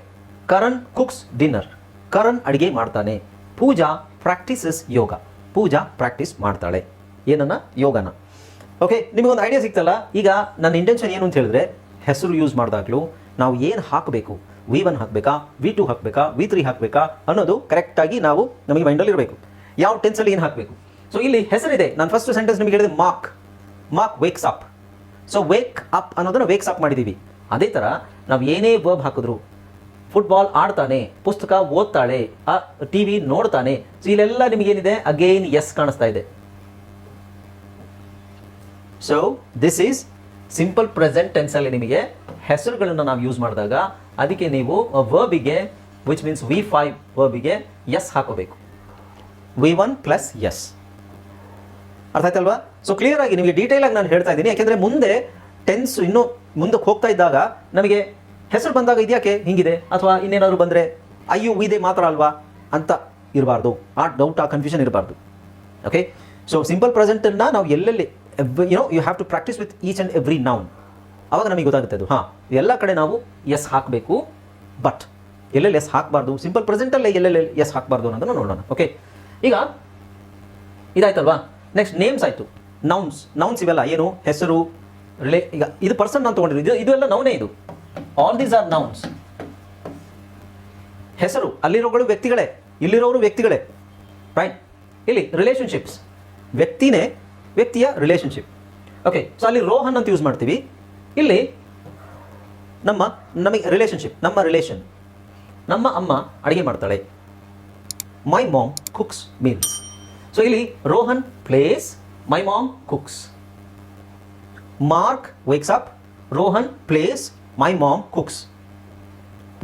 ಕರಣ್ ಕುಕ್ಸ್ ಡಿನ್ನರ್ ಕರಣ್ ಅಡುಗೆ ಮಾಡ್ತಾನೆ. ಪೂಜಾ ಪ್ರಾಕ್ಟೀಸಸ್ ಯೋಗ. ಪೂಜಾ ಪ್ರಾಕ್ಟೀಸ್ ಮಾಡ್ತಾಳೆ. ಏನನ್ನ ಯೋಗನ. ಓಕೆ ನಿಮಗೊಂದು ಐಡಿಯಾ ಸಿಕ್ತಲ್ಲ? ಈಗ ನನ್ನ ಇಂಟೆನ್ಷನ್ ಏನು ಅಂತ ಹೇಳಿದ್ರೆ, ಹೆಸರು ಯೂಸ್ ಮಾಡಿದಾಗಲೂ ನಾವು ಏನು ಹಾಕಬೇಕು? ವಿ ಒನ್ ಹಾಕಬೇಕಾ? ವಿ ಟು ಹಾಕಬೇಕಾ? ವಿ ತ್ರೀ ಹಾಕಬೇಕಾ? ಅನ್ನೋದು ಕರೆಕ್ಟಾಗಿ ನಾವು ನಮಗೆ ಮೈಂಡಲ್ಲಿ ಇರಬೇಕು. ಯಾವ ಟೆನ್ಸಲ್ಲಿ ಏನು ಹಾಕಬೇಕು? ಸೊ ಇಲ್ಲಿ ಹೆಸರಿದೆ. ನಾನು ಫಸ್ಟ್ ಸೆಂಟೆನ್ಸ್ ನಿಮಗೆ ಹೇಳಿದೆ Mark Mark wakes up so wake up ಅನ್ನೋದನ್ನ ವೇಕ್ಸ್ ಅಪ್ ಮಾಡಿದ್ದೀವಿ ಅದೇ ಥರ ನಾವು ಏನೇ ವರ್ಬ್ ಹಾಕಿದ್ರು ಫುಟ್ಬಾಲ್ ಆಡ್ತಾನೆ, ಪುಸ್ತಕ ಓದ್ತಾಳೆ ಟಿ ವಿ ನೋಡ್ತಾನೆ ಸೊ ಇಲ್ಲೆಲ್ಲ ನಿಮಗೇನಿದೆ? ಅಗೇನ್ ಎಸ್ ಕಾಣಿಸ್ತಾ ಇದೆ. So this is simple present ಟೆನ್ಸಲ್ಲಿ ನಿಮಗೆ ಹೆಸರುಗಳನ್ನು ನಾವು ಯೂಸ್ ಮಾಡಿದಾಗ ಅದಕ್ಕೆ ನೀವು ವರ್ಬಿಗೆ ವಿಚ್ ಮೀನ್ಸ್ ವಿ ಫೈವ್ ವರ್ಬಿಗೆ ಎಸ್ ಹಾಕೋಬೇಕು. ವಿ ಒನ್ ಪ್ಲಸ್ ಎಸ್ ಅರ್ಥ ಆಯ್ತಲ್ವಾ? ಸೊ ಕ್ಲಿಯರ್ ಆಗಿ ನಿಮಗೆ ಡೀಟೇಲ್ ಆಗಿ ನಾನು ಹೇಳ್ತಾ ಇದ್ದೀನಿ. ಯಾಕೆಂದ್ರೆ ಮುಂದೆ ಟೆನ್ಸ್ ಇನ್ನೂ ಮುಂದಕ್ಕೆ ಹೋಗ್ತಾ ಇದ್ದಾಗ ನಮಗೆ ಹೆಸರು ಬಂದಾಗ ಇದ್ಯಾಕೆ ಹಿಂಗಿದೆ. ಅಥವಾ ಇನ್ನೇನಾದ್ರು ಬಂದರೆ ಅಯ್ಯೋ, ಇದೆ ಮಾತ್ರ ಅಲ್ವಾ? ಅಂತ ಇರಬಾರ್ದು. ಆ ಡೌಟ್ ಆ ಕನ್ಫ್ಯೂಷನ್ ಇರಬಾರ್ದು. ಓಕೆ ಸೊ ಸಿಂಪಲ್ ಪ್ರೆಸೆಂಟನ್ನು ನಾವು ಎಲ್ಲೆಲ್ಲಿ you know you have to practice with each and every noun ಅವಾಗ ನಮಗೆ ಗೊತ್ತಾಗುತ್ತೆ ಅದು. ಹಾಂ, ಎಲ್ಲ ಕಡೆ ನಾವು ಎಸ್ ಹಾಕಬೇಕು ಬಟ್ ಎಲ್ಲೆಲ್ಲಿ ಎಸ್ ಹಾಕಬಾರ್ದು ಸಿಂಪಲ್ ಪ್ರೆಸೆಂಟಲ್ಲೇ ಎಲ್ಲೆಲ್ಲಿ ಎಸ್ ಹಾಕಬಾರ್ದು ಅನ್ನೋದನ್ನು ನೋಡೋಣ. ಓಕೆ ಈಗ ಇದಾಯ್ತಲ್ವಾ? ನೆಕ್ಸ್ಟ್ ನೇಮ್ಸ್ ಆಯಿತು. ನೌನ್ಸ್ ನೌನ್ಸ್ ಇವೆಲ್ಲ ಏನು? ಹೆಸರು ರಿಲೇ ಈಗ ಇದು ಪರ್ಸನ್ ನಾನು ತೊಗೊಂಡಿರೋದು. ಇದು ಇದು ಎಲ್ಲ ನೌನೇ ಇದು? ಆಲ್ ದೀಸ್ ಆರ್ ನೌನ್ಸ್ ಹೆಸರು, ಅಲ್ಲಿರೋಗಳು ವ್ಯಕ್ತಿಗಳೇ, ಇಲ್ಲಿರೋರು ವ್ಯಕ್ತಿಗಳೇ. ರೈಟ್ ಇಲ್ಲಿ ರಿಲೇಷನ್ಶಿಪ್ಸ್ ವ್ಯಕ್ತಿನೇ ವ್ಯಕ್ತಿಯ ರಿಲೇಷನ್ಶಿಪ್ ಓಕೆ ಸೊ ಅಲ್ಲಿ ರೋಹನ್ ಅಂತ ಯೂಸ್ ಮಾಡ್ತೀವಿ. ಇಲ್ಲಿ ನಮ್ಮ, ನಮಗೆ ರಿಲೇಷನ್ಶಿಪ್ ನಮ್ಮ ರಿಲೇಷನ್ ನಮ್ಮ ಅಮ್ಮ ಅಡುಗೆ ಮಾಡ್ತಾಳೆ. My mom cooks means so ಇಲ್ಲಿ Rohan plays my mom cooks Mark wakes up Rohan plays my mom cooks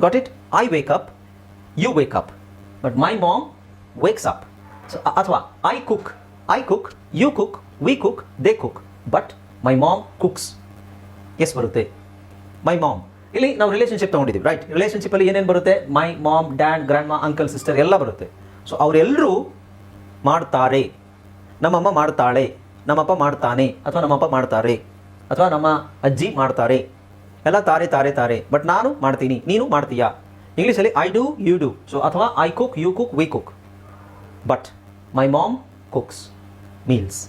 got it I wake up you wake up but my mom wakes up ಅಥವಾ I cook I cook you cook we cook they cook but my mom cooks S ಬರುತ್ತೆ. My ma'am ಇಲ್ಲಿ ನಾವು relationship ತೊಗೊಂಡಿದ್ದೀವಿ right ರಿಲೇಷನ್ಶಿಪ್ಪಲ್ಲಿ ಏನೇನು ಬರುತ್ತೆ? My mom dad grandma uncle sister ಎಲ್ಲ ಬರುತ್ತೆ. ಸೊ ಅವರೆಲ್ಲರೂ ಮಾಡ್ತಾರೆ. ನಮ್ಮಮ್ಮ ಮಾಡ್ತಾಳೆ, ನಮ್ಮಪ್ಪ ಮಾಡ್ತಾನೆ, ಅಥವಾ ನಮ್ಮಪ್ಪ ಮಾಡ್ತಾರೆ, ಅಥವಾ ನಮ್ಮ ಅಜ್ಜಿ ಮಾಡ್ತಾರೆ. ಎಲ್ಲ ತಾರೆ ತಾರೆ ತಾರೆ. ಬಟ್ ನಾನು ಮಾಡ್ತೀನಿ, ನೀನು ಮಾಡ್ತೀಯಾ? ಇಂಗ್ಲೀಷಲ್ಲಿ I do you do so ಅಥವಾ I cook you cook we cook but my mom cooks meals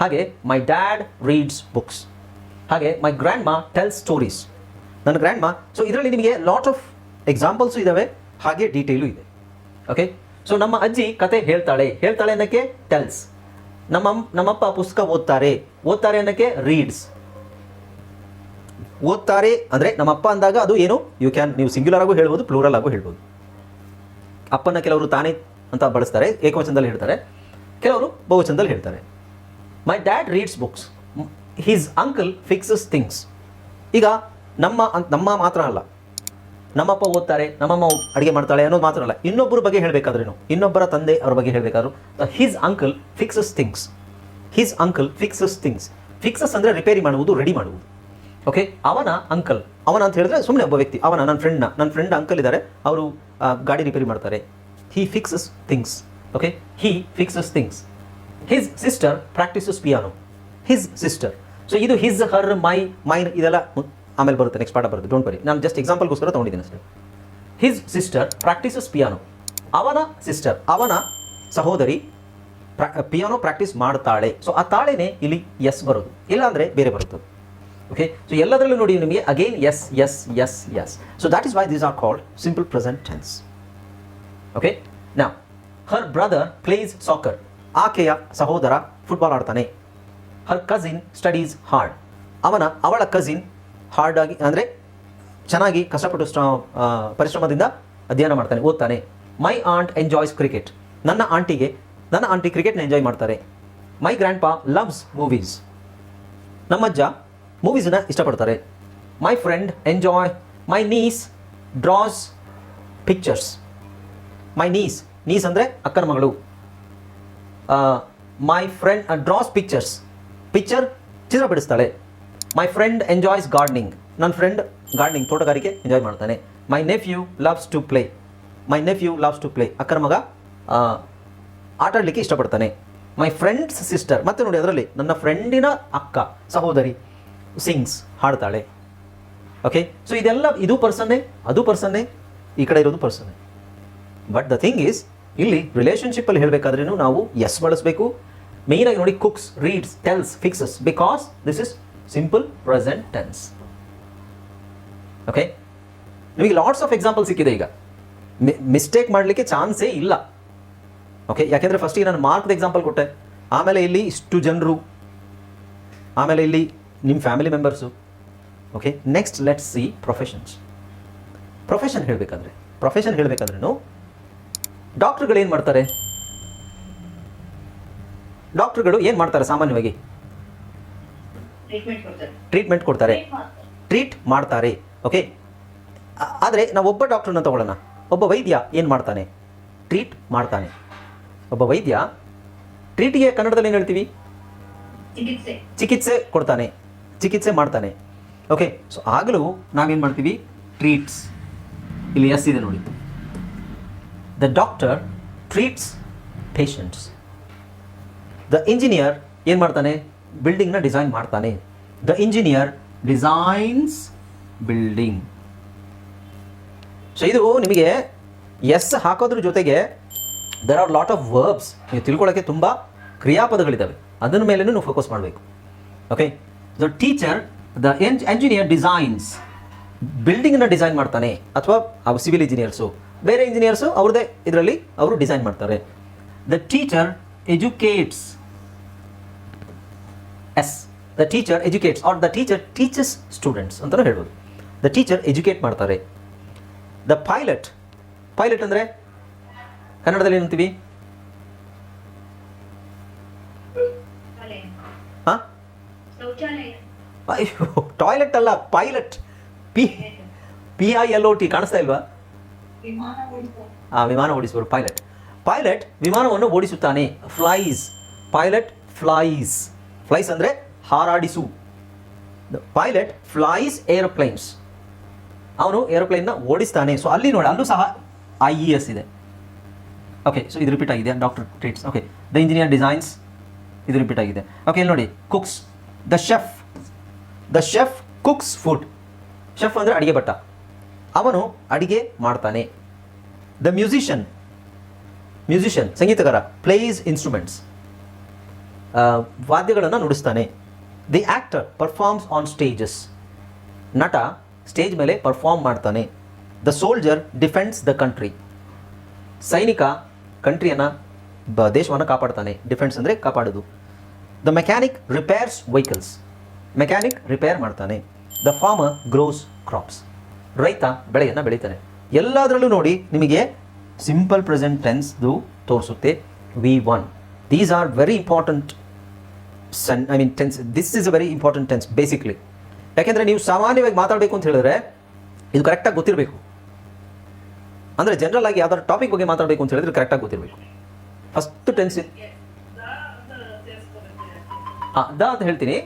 ಹಾಗೆ ಮೈ ಡ್ಯಾಡ್ ರೀಡ್ಸ್ ಬುಕ್ಸ್ ಹಾಗೆ my grandma tell stories ನನ್ನ ಗ್ರ್ಯಾಂಡ್ ಮಾ ಸೊ ಇದರಲ್ಲಿ ನಿಮಗೆ ಲಾಟ್ ಆಫ್ ಎಕ್ಸಾಂಪಲ್ಸು ಇದ್ದಾವೆ ಹಾಗೆ detail ಇದೆ. Okay so ನಮ್ಮ ಅಜ್ಜಿ ಕತೆ ಹೇಳ್ತಾಳೆ. ಹೇಳ್ತಾಳೆ ಅನ್ನೋಕ್ಕೆ ಟೆಲ್ಸ್ ನಮ್ಮ ನಮ್ಮಪ್ಪ ಪುಸ್ತಕ ಓದ್ತಾರೆ. ಓದ್ತಾರೆ ಅನ್ನೋಕ್ಕೆ ರೀಡ್ಸ್ ಓದ್ತಾರೆ ಅಂದರೆ ನಮ್ಮಪ್ಪ ಅಂದಾಗ ಅದು ಏನು? ಯು ಕ್ಯಾನ್ ನೀವು ಸಿಂಗ್ಯುಲರ್ ಆಗೂ ಹೇಳ್ಬೋದು ಪ್ಲೂರಲ್ ಆಗೂ ಹೇಳ್ಬೋದು. ಅಪ್ಪನ ಕೆಲವರು ತಾನೇ ಅಂತ ಬಳಸ್ತಾರೆ, ಏಕವಚನದಲ್ಲಿ ಹೇಳ್ತಾರೆ. ಕೆಲವರು ಬಹುವಚನದಲ್ಲಿ ಹೇಳ್ತಾರೆ. My dad reads books his uncle fixes things ಈಗ ನಮ್ಮ ನಮ್ಮ ಮಾತ್ರ ಅಲ್ಲ. ನಮ್ಮಪ್ಪ ಓದ್ತಾರೆ, ನಮ್ಮಮ್ಮ ಅಡುಗೆ ಮಾಡ್ತಾಳೆ ಅನ್ನೋದು ಮಾತ್ರ ಅಲ್ಲ. ಇನ್ನೊಬ್ಬರ ಬಗ್ಗೆ ಹೇಳಬೇಕಾದ್ರೇನು ಇನ್ನೊಬ್ಬರ ತಂದೆ ಅವ್ರ ಬಗ್ಗೆ ಹೇಳಬೇಕಾದ್ರು. His uncle fixes things his uncle fixes things fixes ಅಂದರೆ ರಿಪೇರಿ ಮಾಡುವುದು ರೆಡಿ ಮಾಡುವುದು. ಓಕೆ ಅವನ ಅಂಕಲ್ ಅವನ ಅಂತ ಹೇಳಿದ್ರೆ ಸುಮ್ಮನೆ ಒಬ್ಬ ವ್ಯಕ್ತಿ. ಅವನ, ನನ್ನ ಫ್ರೆಂಡ್ನ ನನ್ನ ಫ್ರೆಂಡ್ ಅಂಕಲ್ ಇದ್ದಾರೆ. ಅವರು ಗಾಡಿ ರಿಪೇರಿ ಮಾಡ್ತಾರೆ. He fixes things okay he fixes things his sister practices piano his sister so ಇದು ಹಿಸ್ ಹರ್ ಮೈ ಮೈನ್ ಇದೆಲ್ಲ ಆಮೇಲೆ ಬರುತ್ತೆ. ನೆಕ್ಸ್ಟ್ ಪಾಠ ಬರುತ್ತೆ. ಡೋಂಟ್ ಬರಿ ನಾನು ಜಸ್ಟ್ ಎಕ್ಸಾಂಪಲ್ಗೋಸ್ಕರ ತೊಗೊಂಡಿದ್ದೀನಿ ಅಷ್ಟೇ. ಹಿಸ್ ಸಿಸ್ಟರ್ ಪ್ರಾಕ್ಟೀಸಸ್ ಪಿಯಾನೋ ಅವನ ಸಿಸ್ಟರ್ ಅವನ ಸಹೋದರಿ ಪಿಯಾನೋ ಪ್ರಾಕ್ಟೀಸ್ ಮಾಡ್ತಾಳೆ. ಸೊ ಆ ತಾಳೆನೇ ಇಲ್ಲಿ ಎಸ್ ಬರೋದು. ಇಲ್ಲಾಂದರೆ ಬೇರೆ ಬರುತ್ತೆ ಓಕೆ ಸೊ ಎಲ್ಲದರಲ್ಲೂ ನೋಡಿ ನಿಮಗೆ again S S S S so that is why these are called simple present tense okay ನಾ ಹರ್ ಬ್ರದರ್ ಪ್ಲೇಸ್ ಸಾಕರ್ ಆಕೆಯ ಸಹೋದರ ಫುಟ್ಬಾಲ್ ಆಡ್ತಾನೆ. ಹರ್ ಕಸಿನ್ ಸ್ಟಡೀಸ್ ಹಾರ್ಡ್ ಅವನ, ಅವಳ ಕಸಿನ್ ಹಾರ್ಡ್ ಆಗಿ, ಅಂದರೆ ಚೆನ್ನಾಗಿ ಕಷ್ಟಪಟ್ಟು ಸ್ಟ್ರಾ ಪರಿಶ್ರಮದಿಂದ ಅಧ್ಯಯನ ಮಾಡ್ತಾನೆ, ಓದ್ತಾನೆ. ಮೈ ಆಂಟ್ ಎಂಜಾಯ್ಸ್ ಕ್ರಿಕೆಟ್ ನನ್ನ ಆಂಟಿಗೆ, ನನ್ನ ಆಂಟಿ ಕ್ರಿಕೆಟ್ನ ಎಂಜಾಯ್ ಮಾಡ್ತಾರೆ. My grandpa loves movies ನಮ್ಮಜ್ಜ ಮೂವೀಸನ್ನ ಇಷ್ಟಪಡ್ತಾರೆ. My friend enjoy my niece draws pictures my niece niece ಅಂದರೆ ಅಕ್ಕನ ಮಗಳು. My friend draws pictures picture ಚಿತ್ರ ಬಿಡಿಸ್ತಾಳೆ. ಮೈ ಫ್ರೆಂಡ್ ಎಂಜಾಯ್ಸ್ ಗಾರ್ಡ್ನಿಂಗ್ ನನ್ನ ಫ್ರೆಂಡ್ ಗಾರ್ಡನಿಂಗ್ ತೋಟಗಾರಿಕೆ ಎಂಜಾಯ್ ಮಾಡ್ತಾನೆ. My nephew loves to play my nephew loves to play ಅಕ್ಕನ ಮಗ ಆಟಾಡಲಿಕ್ಕೆ ಇಷ್ಟಪಡ್ತಾನೆ. My friends sister ಮತ್ತೆ ನೋಡಿ ಅದರಲ್ಲಿ, ನನ್ನ ಫ್ರೆಂಡಿನ ಅಕ್ಕ, ಸಹೋದರಿ ಸಿಂಗ್ಸ್ ಹಾಡ್ತಾಳೆ. ಓಕೆ ಸೊ ಇದೆಲ್ಲ, ಇದು ಪರ್ಸನ್ನೇ ಅದು ಪರ್ಸನ್ನೇ ಈ ಕಡೆ ಇರೋದು ಪರ್ಸನ್ನೇ ಬಟ್ ದ ಥಿಂಗ್ ಈಸ್ ಇಲ್ಲಿ ರಿಲೇಷನ್ಶಿಪ್ಪಲ್ಲಿ ಹೇಳಬೇಕಾದ್ರೂ ನಾವು ಎಸ್ ಬಳಸಬೇಕು. ಮೇಯ್ನಾಗಿ ನೋಡಿ cooks reads tells fixes because this is simple present tense okay ನಿಮಗೆ ಲಾಟ್ಸ್ ಆಫ್ ಎಕ್ಸಾಂಪಲ್ ಸಿಕ್ಕಿದೆ ಈಗ. ಮಿಸ್ಟೇಕ್ ಮಾಡಲಿಕ್ಕೆ ಚಾನ್ಸೇ ಇಲ್ಲ. ಓಕೆ ಯಾಕೆಂದರೆ ಫಸ್ಟಿಗೆ ನಾನು ಮಾರ್ಕ್ದ ಎಕ್ಸಾಂಪಲ್ ಕೊಟ್ಟೆ. ಆಮೇಲೆ ಇಲ್ಲಿ ಇಷ್ಟು ಜನರು. ಆಮೇಲೆ ಇಲ್ಲಿ ನಿಮ್ಮ family members okay next let's see professions profession ಹೇಳಬೇಕಾದ್ರೆ ಪ್ರೊಫೆಷನ್ ಹೇಳಬೇಕಾದ್ರೂ ಡಾಕ್ಟ್ರುಗಳು ಏನು ಮಾಡ್ತಾರೆ? ಡಾಕ್ಟ್ರುಗಳು ಏನು ಮಾಡ್ತಾರೆ ಸಾಮಾನ್ಯವಾಗಿ? ಟ್ರೀಟ್ಮೆಂಟ್ ಕೊಡ್ತಾರೆ. ಟ್ರೀಟ್ ಮಾಡ್ತಾರೆ. ಓಕೆ ಆದರೆ ನಾವು ಒಬ್ಬ ಡಾಕ್ಟ್ರನ್ನ ತಗೊಳ್ಳೋಣ. ಒಬ್ಬ ವೈದ್ಯ ಏನು ಮಾಡ್ತಾನೆ? ಟ್ರೀಟ್ ಮಾಡ್ತಾನೆ. ಒಬ್ಬ ವೈದ್ಯ ಟ್ರೀಟ್ಗೆ ಕನ್ನಡದಲ್ಲಿ ಏನು ಹೇಳ್ತೀವಿ? ಚಿಕಿತ್ಸೆ. ಚಿಕಿತ್ಸೆ ಕೊಡ್ತಾನೆ. ಚಿಕಿತ್ಸೆ ಮಾಡ್ತಾನೆ. ಓಕೆ ಸೊ ಆಗಲೂ ನಾವೇನು ಮಾಡ್ತೀವಿ? ಟ್ರೀಟ್ಸ್ ಇಲ್ಲಿ ಎಸ್ ಇದೆ ನೋಡಿ. The doctor treats patients. The engineer ಏನು ಮಾಡ್ತಾನೆ? ಬಿಲ್ಡಿಂಗ್ನ ಡಿಸೈನ್ ಮಾಡ್ತಾನೆ. The engineer designs building so ಇದು ನಿಮಗೆ ಎಸ್ ಹಾಕೋದ್ರ ಜೊತೆಗೆ there are lot of verbs ನೀವು ತಿಳ್ಕೊಳ್ಳೋಕ್ಕೆ ತುಂಬ ಕ್ರಿಯಾಪದಗಳಿದ್ದಾವೆ ಅದನ್ನ ಮೇಲೆ ನೀವು ಫೋಕಸ್ ಮಾಡಬೇಕು. Okay the teacher the engineer designs ಬಿಲ್ಡಿಂಗ್ನ design ಮಾಡ್ತಾನೆ. ಅಥವಾ ಸಿವಿಲ್ ಇಂಜಿನಿಯರ್ಸು ಬೇರೆ ಇಂಜಿನಿಯರ್ಸು ಅವ್ರದ್ದೇ ಇದರಲ್ಲಿ ಅವರು ಡಿಸೈನ್ ಮಾಡ್ತಾರೆ. The teacher educates S the teacher educates or the teacher teachers students ಅಂತ ಹೇಳ್ಬೋದು. ದ ಟೀಚರ್ ಎಜುಕೇಟ್ ಮಾಡ್ತಾರೆ. ದ ಪೈಲಟ್ ಪೈಲಟ್ ಅಂದರೆ ಕನ್ನಡದಲ್ಲಿ ಏನಂತೀವಿ? ಹಾಂ? ಅಯ್ಯೋ ಟಾಯ್ಲೆಟ್ ಅಲ್ಲ pilot P P I L O T ಕಾಣಿಸ್ತಾ ಇಲ್ವಾ? ವಿಮಾನ ಓಡಿಸುವ ಓಡಿಸುವರು ಪೈಲಟ್ ಪೈಲಟ್ ವಿಮಾನವನ್ನು ಓಡಿಸುತ್ತಾನೆ. ಫ್ಲೈಸ್ ಪೈಲಟ್ ಫ್ಲೈಸ್ ಫ್ಲೈಸ್ ಅಂದರೆ ಹಾರಾಡಿಸು. ಪೈಲಟ್ ಫ್ಲೈಸ್ ಏರೋಪ್ಲೇನ್ಸ್ ಅವನು ಏರೋಪ್ಲೇನ್ನ ಓಡಿಸ್ತಾನೆ. ಸೊ ಅಲ್ಲಿ ನೋಡಿ, ಅಲ್ಲೂ ಸಹ ಐ ಇ ಎಸ್ ಇದೆ. ಓಕೆ ಸೊ ಇದು ರಿಪೀಟ್ ಆಗಿದೆ. Doctor treats okay the engineer designs ಇದು ರಿಪೀಟ್ ಆಗಿದೆ. ಓಕೆ ಇಲ್ಲಿ ನೋಡಿ cooks the chef the chef cooks food chef ಅಂದರೆ ಅಡಿಗೆ ಭಟ್ಟ ಅವನು ಅಡಿಗೆ ಮಾಡ್ತಾನೆ. ದ ಮ್ಯೂಸಿಷಿಯನ್ ಮ್ಯೂಸಿಷಿಯನ್ ಸಂಗೀತಗಾರ ಪ್ಲೇಸ್ ಇನ್ಸ್ಟ್ರೂಮೆಂಟ್ಸ್ ವಾದ್ಯಗಳನ್ನು ನುಡಿಸ್ತಾನೆ. The actor performs on stages ನಟ ಸ್ಟೇಜ್ ಮೇಲೆ ಪರ್ಫಾರ್ಮ್ ಮಾಡ್ತಾನೆ. The soldier defends the country ಸೈನಿಕ ಕಂಟ್ರಿಯನ್ನು ಬ, ದೇಶವನ್ನು ಕಾಪಾಡ್ತಾನೆ. ಡಿಫೆನ್ಸ್ ಅಂದರೆ ಕಾಪಾಡೋದು. The mechanic repairs vehicles mechanic repair ಮಾಡ್ತಾನೆ. ದ ಫಾರ್ಮರ್ ಗ್ರೋಸ್ ಕ್ರಾಪ್ಸ್ ರೈತ ಬೆಳೆಯನ್ನು ಬೆಳೀತಾನೆ ಎಲ್ಲದರಲ್ಲೂ ನೋಡಿ ನಿಮಗೆ ಸಿಂಪಲ್ ಪ್ರೆಸೆಂಟ್ ಟೆನ್ಸ್ದು ತೋರಿಸುತ್ತೆ. V one these are very important son I mean tense this is a very important tense basically ಯಾಕೆಂದರೆ ನೀವು ಸಾಮಾನ್ಯವಾಗಿ ಮಾತಾಡಬೇಕು ಅಂತ ಹೇಳಿದ್ರೆ ಇದು ಕರೆಕ್ಟಾಗಿ ಗೊತ್ತಿರಬೇಕು. ಅಂದರೆ ಜನರಲ್ ಆಗಿ ಯಾವ್ದಾದ್ರು ಟಾಪಿಕ್ ಬಗ್ಗೆ ಮಾತಾಡಬೇಕು ಅಂತ ಹೇಳಿದ್ರೆ ಕರೆಕ್ಟಾಗಿ ಗೊತ್ತಿರಬೇಕು. ಫಸ್ಟ್ ಟೆನ್ಸ್ ಹಾಂ ದ ಅಂತ ಹೇಳ್ತೀನಿ.